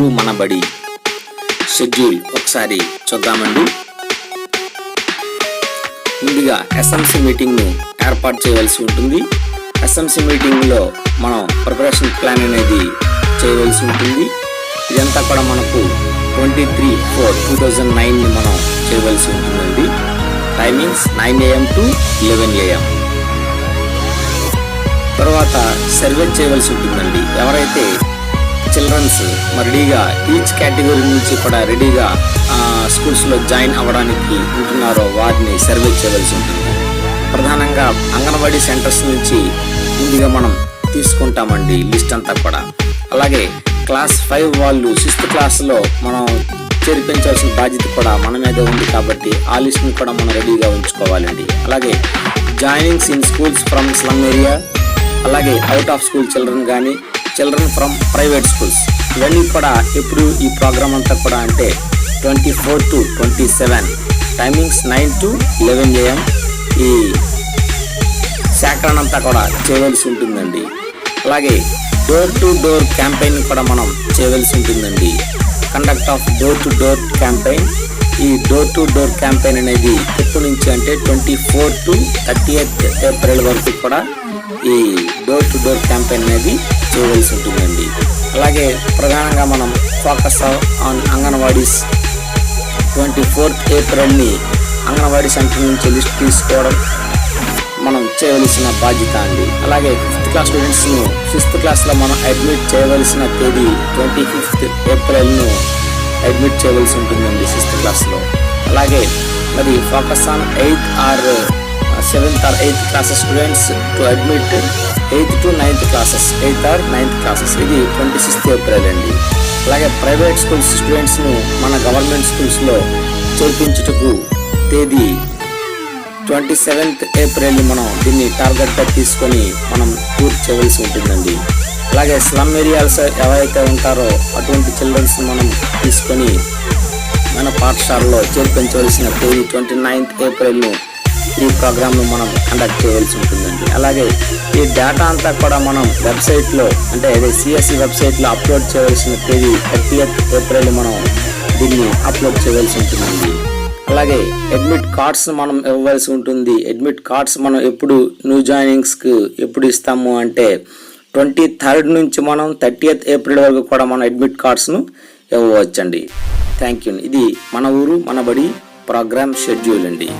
మన ఊరు బడి షెడ్యూల్ ఒకసారి చూద్దామండి. ముందుగా ఎస్ఎంసి మీటింగ్ను ఏర్పాటు చేయవలసి ఉంటుంది. ఎస్ఎంసి మీటింగ్లో మనం ప్రిపరేషన్ ప్లాన్ అనేది చేయవలసి ఉంటుంది. ఇదంతా కూడా మనకు twenty three four two thousand nine మనం చేయవలసి ఉంటుందండి. Timings nine AM to eleven AM తర్వాత సర్వే చేయవలసి ఉంటుందండి. ఎవరైతే చిల్డ్రన్స్ రెడీగా ఈచ్ కేటగిరీ నుంచి కూడా రెడీగా స్కూల్స్లో జాయిన్ అవ్వడానికి ఉంటున్నారో వారిని సర్వే చేయవలసి ఉంటుంది. ప్రధానంగా అంగన్వాడీ సెంటర్స్ నుంచి ముందుగా మనం తీసుకుంటామండి లిస్ట్ అంతా కూడా. అలాగే క్లాస్ ఫైవ్ వాళ్ళు సిక్స్త్ క్లాస్లో మనం చేర్పించాల్సిన బాధ్యత కూడా మన మీద ఉంది కాబట్టి ఆ లిస్ట్ని కూడా మనం రెడీగా ఉంచుకోవాలండి. అలాగే joinings in schools from slum area అలాగే అవుట్ ఆఫ్ స్కూల్ చిల్డ్రన్ కానీ చిల్డ్రన్ ఫ్రమ్ ప్రైవేట్ స్కూల్స్ ఇవన్నీ కూడా ఎప్పుడు ఈ ప్రోగ్రామ్ అంతా కూడా అంటే twenty four to twenty seven timings nine to eleven AM ఈ సేకరణ అంతా కూడా చేయవలసి ఉంటుందండి. అలాగే డోర్ టు డోర్ క్యాంపెయిన్ కూడా మనం చేయవలసి ఉంటుందండి. Conduct of door to door campaign ఈ డోర్ టు డోర్ క్యాంపెయిన్ అనేది ఎప్పటి నుంచి అంటే twenty four to thirty April వరకు కూడా ఈ డోర్ టు డోర్ క్యాంపెయిన్ అనేది చేయవలసి ఉంటుందండి. అలాగే ప్రధానంగా మనం focus on anganwadis twenty fourth ఏప్రిల్ని anganwadi centre నుంచి లిస్ట్ తీసుకోవడం మనం చేయవలసిన బాధ్యత అండి. అలాగే ఫిఫ్త్ క్లాస్ స్టూడెంట్స్ను ఫిఫ్త్ క్లాస్లో మనం అడ్మిట్ చేయవలసిన తేదీ ట్వంటీ ఫిఫ్త్ ఏప్రిల్ను అడ్మిట్ చేయవలసి ఉంటుందండి సిక్స్త్ క్లాస్లో అలాగే మరి focus on eighth or seventh or eighth classes students to admit eighth to ninth classes eighth or ninth classes. ఇది ట్వంటీ సిక్స్త్ ఏప్రిల్ అండి. అలాగే ప్రైవేట్ స్కూల్స్ స్టూడెంట్స్ను మన గవర్నమెంట్ స్కూల్స్లో చేర్పించుటకు తేదీ ట్వంటీ సెవెంత్ ఏప్రిల్ మనం దీన్ని టార్గెట్గా తీసుకొని మనం పూర్తి చేయవలసి ఉంటుందండి. అలాగే స్లమ్ ఏరియాస్ ఎవరైతే ఉంటారో అటువంటి చిల్డ్రన్స్ని మనం తీసుకొని మన పాఠశాలలో చేర్పించవలసిన తేదీ ట్వంటీ నైన్త్ ఏప్రిల్ను ఈ ప్రోగ్రామ్ను మనం కండక్ట్ చేయవలసి ఉంటుందండి. అలాగే ఈ డేటా అంతా కూడా మనం వెబ్సైట్లో అంటే అదే సిఎస్సి వెబ్సైట్లో అప్లోడ్ చేయవలసిన తేదీ థర్టీఎత్ ఏప్రిల్ మనం దీన్ని అప్లోడ్ చేయవలసి ఉంటుందండి. అలాగే అడ్మిట్ కార్డ్స్ మనం ఇవ్వవలసి ఉంటుంది. అడ్మిట్ కార్డ్స్ మనం ఎప్పుడు న్యూ జాయినింగ్స్కి ఎప్పుడు ఇస్తాము అంటే ట్వంటీ థర్డ్ నుంచి మనం థర్టీ ఏప్రిల్ వరకు కూడా మనం అడ్మిట్ కార్డ్స్ను ఇవ్వవచ్చండి. థ్యాంక్ యూ ఇది మన ఊరు మన బడి ప్రోగ్రామ్ షెడ్యూల్ అండి.